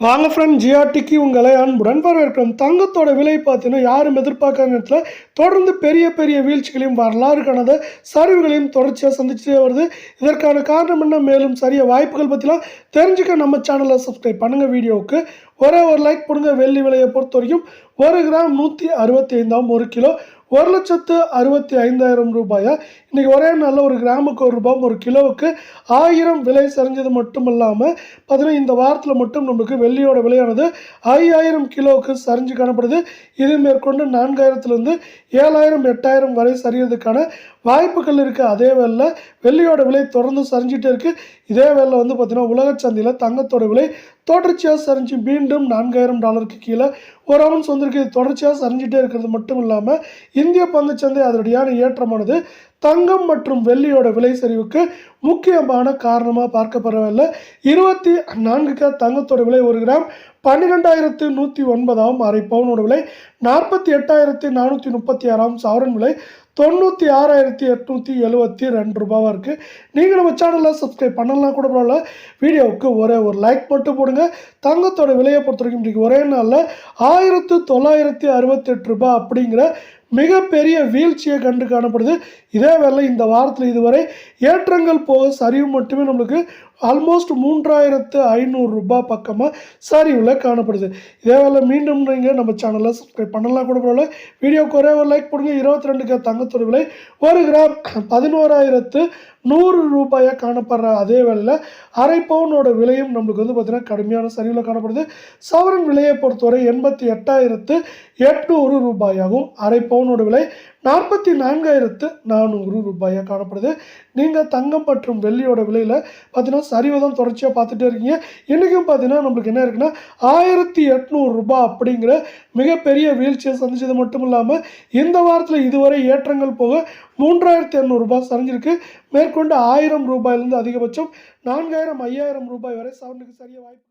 வாங்க ஃப்ரெண்ட் ஜிஆர்டிக்கு உங்களை அன்புடன் வரவேற்கிறோம். தங்கத்தோட விலை பார்த்தீங்கன்னா யாரும் எதிர்பார்க்காத நேரத்தில் தொடர்ந்து பெரிய பெரிய வீழ்ச்சிகளையும் வரலாறு காணாத சரிவுகளையும் தொடர்ச்சியாக சந்திச்சுட்டே வருது. இதற்கான காரணம் என்ன? மேலும் சரிய வாய்ப்புகள் பற்றிலாம் தெரிஞ்சுக்க நம்ம சேனலை சப்ஸ்கிரைப் பண்ணுங்கள் வீடியோவுக்கு ஒரே ஒரு லைக் போடுங்க. வெள்ளி விலையை பொறுத்த வரைக்கும் ஒரு கிராம் நூற்றி அறுபத்தி ஐந்தாம் ஒரு கிலோ ஒரு லட்சத்து அறுபத்தி ஐந்தாயிரம் ரூபாயா? இன்றைக்கி ஒரே நாளில் ஒரு கிராமுக்கு ஒரு ரூபாய் ஒரு கிலோவுக்கு ஆயிரம் விலை சரிஞ்சது மட்டும் இல்லாமல் பார்த்தீங்கன்னா இந்த வாரத்தில் மட்டும் நம்மளுக்கு வெள்ளியோட விலையானது ஐயாயிரம் கிலோவுக்கு சரிஞ்சு காணப்படுது. இது மேற்கொண்டு நான்காயிரத்துலேருந்து ஏழாயிரம் எட்டாயிரம் வரை சரியறதுக்கான வாய்ப்புகள் இருக்குது அதே வேலை வெள்ளியோட விலை தொடர்ந்து சரிஞ்சிட்டே இருக்குது இதே வேலை வந்து பார்த்திங்கன்னா உலக சந்தையில் தங்கத்தோட விலை தொடர்ச்சியாக சரிஞ்சு மீண்டும் நான்காயிரம் டாலருக்கு கீழே ஒரு அவுன்ஸ் வந்திருக்கு. தொடர்ச்சியாக சரிஞ்சிட்டே இருக்கிறது மட்டும் இல்லாமல் இந்திய பங்குச்சந்தை அதனுடையான ஏற்றமானது தங்கம் மற்றும் வெள்ளியோட விலை சரிவுக்கு முக்கியமான காரணமாக பார்க்கப்படவில்லை. இருபத்தி நான்கு கே தங்கத்தோட விலை ஒரு கிராம் பன்னிரெண்டாயிரத்து நூற்றி ஒன்பதாம் அரை பவுனோட விலை நாற்பத்தி எட்டாயிரத்தி நானூற்றி முப்பத்தி ஆறாம் சவரன் விலை தொண்ணூற்றி ஆறாயிரத்தி எட்நூற்றி எழுபத்தி ரெண்டு ரூபாவாக இருக்குது நீங்கள் நம்ம சேனலில் சப்ஸ்கிரைப் பண்ணலாம் கூட பரவாயில்ல. வீடியோவுக்கு ஒரே ஒரு லைக் மட்டும் போடுங்க. தங்கத்தோட விலையை பொறுத்த வரைக்கும் இன்றைக்கி ஒரே நாளில் ஆயிரத்து தொள்ளாயிரத்தி அறுபத்தெட்டு ரூபாய் அப்படிங்கிற மிகப்பெரிய வீழ்ச்சியை கண்டு காணப்படுது. இதே வேலை இந்த வாரத்தில் இதுவரை ஏற்றங்கள் போக சரிவு மட்டுமே நம்மளுக்கு ஆல்மோஸ்ட் மூன்றாயிரத்து ஐநூறு ரூபாய் பக்கமாக சரிவில் காணப்படுது. இதே வேலை மீண்டும் நீங்கள் நம்ம சேனலில் சப்ஸ்கிரைப் பண்ணலாம் கூட பரவாயில்ல. வீடியோக்கு ஒரே ஒரு லைக் போடுங்க இருபத்தி ரெண்டுக்கு தங்கத்தோட விலை ஒரு கிராம் பதினோராயிரத்து நூறு ரூபாயாக காணப்படுற அதே வேளையில் அரை பவுனோட விலையும் நம்மளுக்கு வந்து பார்த்திங்கன்னா கடுமையான சரிவில் காணப்படுது. சவரன் விலையை பொறுத்தவரை எண்பத்தி எட்டாயிரத்து எட்நூறு ரூபாயாகும் அரை பவுன் பவுனோட விலை நாற்பத்தி நான்காயிரத்து நானூறு ரூபாயாக காணப்படுது. நீங்கள் தங்கம் மற்றும் வெள்ளியோட விலையில் பார்த்தீங்கன்னா சரிவை தான் தொடர்ச்சியாக பார்த்துட்டே இருக்கீங்க. இன்றைக்கும் பார்த்தீங்கன்னா நம்மளுக்கு என்ன இருக்குன்னா ஆயிரத்தி எட்நூறு ரூபாய் அப்படிங்கிற மிகப்பெரிய வீழ்ச்சியை சந்திச்சது மட்டும் இல்லாமல் இந்த வாரத்தில் இதுவரை ஏற்றங்கள் போக மூன்றாயிரத்தி இரநூறுபா சரிஞ்சிருக்கு. மேற்கொண்டு ஆயிரம் ரூபாயிலிருந்து அதிகபட்சம் நான்காயிரம் ஐயாயிரம் ரூபாய் வரை சவுண்டுக்கு சரிய வாய்ப்பு